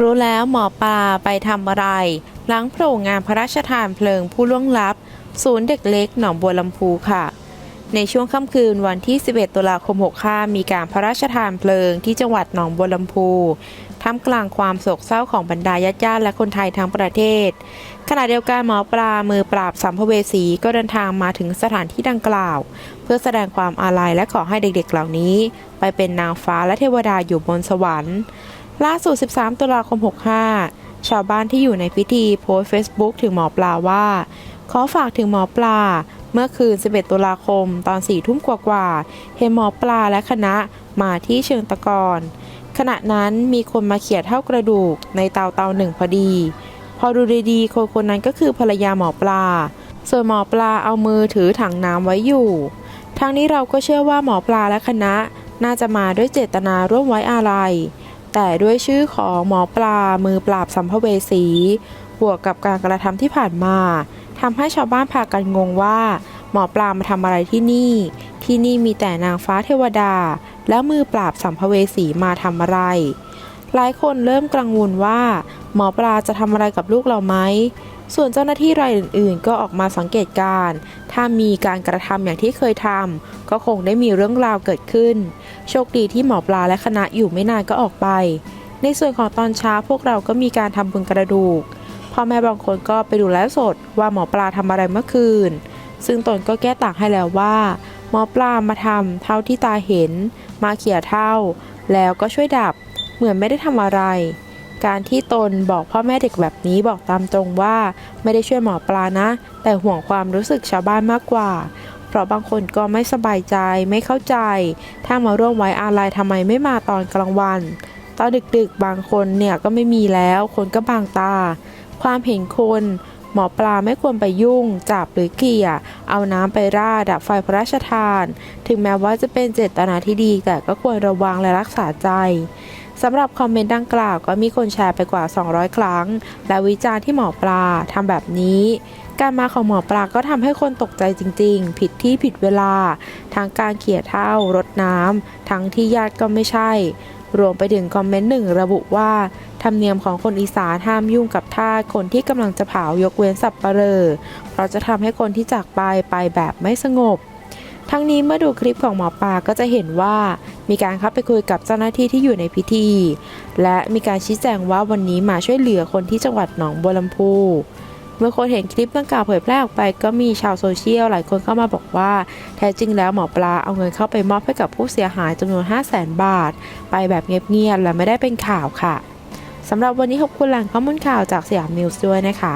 รู้แล้วหมอปลาไปทำอะไร หลังโผล่งานพระราชทานเพลิงผู้ล่วงลับ ศูนย์เด็กเล็กหนองบัวลำพูค่ะ ในช่วงค่ำคืนวันที่ 11 ตุลาคม 65 มีการพระราชทานเพลิงที่จังหวัดหนองบัวลำพูท่ามกลางความโศกเศร้าของบรรดาญาติญาติและคนไทยทั้งประเทศ ขณะเดียวกันหมอปลามือปราบสัมภเวสีก็เดินทางมาถึงสถานที่ดังกล่าว เพื่อแสดงความอาลัยและขอให้เด็กๆเหล่านี้ ไปเป็นนางฟ้าและเทวดาอยู่บนสวรรค์ ล่าสุด 13 ตุลาคม 65 ชาวบ้านที่อยู่ในพิธีโพสต์เฟซบุ๊กถึงหมอปลาว่า ขอฝากถึงหมอปลา เมื่อคืน 11 ตุลาคม ตอน4ทุ่มกว่าๆ เห็นหมอปลาและคณะมาที่เชิงตะกอนขณะนั้นมีคนมาเขี่ยเท่ากระดูกในเตาเตาหนึ่งพอดี พอดูดีๆคนคนนั้นก็คือภรรยาหมอปลา ส่วนหมอปลาเอามือถือถังน้ำไว้อยู่ทั้งนี้เราก็เชื่อว่าหมอปลาและคณะน่าจะมาด้วยเจตนาร่วมไว้อาลัย แต่ด้วยชื่อของหมอปลามือปราบสัมภเวสี บวกกับการกระทำที่ผ่านมาทำให้ชาวบ้านพากันงงว่า หมอปลามาทำอะไรที่นี่ ที่นี่มีแต่นางฟ้าเทวดา แล้วมือปราบสัมภเวสีมาทำอะไร หลายคนเริ่มกังวลว่า หมอปลาจะทำอะไรกับลูกเราไหมส่วนเจ้าหน้าที่รายอื่น ๆ ก็ออกมาสังเกตการ ถ้ามีการกระทำอย่างที่เคยทำก็คงได้มีเรื่องราวเกิดขึ้น โชคดีที่หมอปลาและคณะอยู่ไม่นานก็ออกไป ในส่วนของตอนเช้าพวกเราก็มีการทำบุญกระดูกพ่อแม่บางคนก็ไปดูแลสดว่าหมอปลาทำอะไรเมื่อคืน ซึ่งตนก็แก้ต่างให้แล้วว่า หมอปลามาทำเท่าที่ตาเห็น มาเขี่ยเท่า แล้วก็ช่วยดับเหมือนไม่ได้ทำอะไร การที่ตนบอกพ่อแม่เด็กแบบนี้บอกตามตรงว่า ไม่ได้ช่วยหมอปลานะ แต่ห่วงความรู้สึกชาวบ้านมากกว่า เพราะบางคนก็ไม่สบายใจไม่เข้าใจ ถ้ามาร่วมไว้อาลัยทำไมไม่มาตอนกลางวัน ตอนดึกๆ บางคนเนี่ยก็ไม่มีแล้ว คนก็บางตา ความเห็นคนหมอปลาไม่ควรไปยุ่ง จับหรือเกี่ย เอาน้ำไปราดดับไฟพระราชทาน ถึงแม้ว่าจะเป็นเจตนาที่ดี แต่ก็ควรระวังและรักษาใจสำหรับคอมเมนต์ดังกล่าวก็มีคนแชร์ไปกว่า 200 ครั้ง และวิจารณ์ที่หมอปลาทำแบบนี้ การมาของหมอปลาก็ทำให้คนตกใจจริง ๆ ผิดที่ผิดเวลา ทางการเขี่ยเท่ารดน้ำทั้งที่ญาติก็ไม่ใช่ รวมไปถึงคอมเมนต์หนึ่งระบุว่าธรรมเนียมของคนอีสานห้ามยุ่งกับทาสคนที่กำลังจะเผายกเว้นสับปะเลอเพราะจะทำให้คนที่จากไปไปแบบไม่สงบ ทั้งนี้เมื่อดูคลิปของหมอปลาก็จะเห็นว่า มีการเข้าไปคุยกับเจ้าหน้าที่ที่อยู่ในพิธี และมีการชี้แจงว่าวันนี้มาช่วยเหลือคนที่จังหวัดหนองบัวลำพู เมื่อคนเห็นคลิปดังกล่าวเผยแพร่ออกไป ก็มีชาวโซเชียลหลายคนเข้ามาบอกว่า แท้จริงแล้วหมอปลาเอาเงินเข้าไปมอบให้กับผู้เสียหายจำนวน 5 0 0แสนบาท ไปแบบเงียบๆและไม่ได้เป็นข่าวค่ะสำหรับวันนี้ขอบคุณแหล่งข้อมูลข่าวจากสยามนิวส์ด้วยนะคะ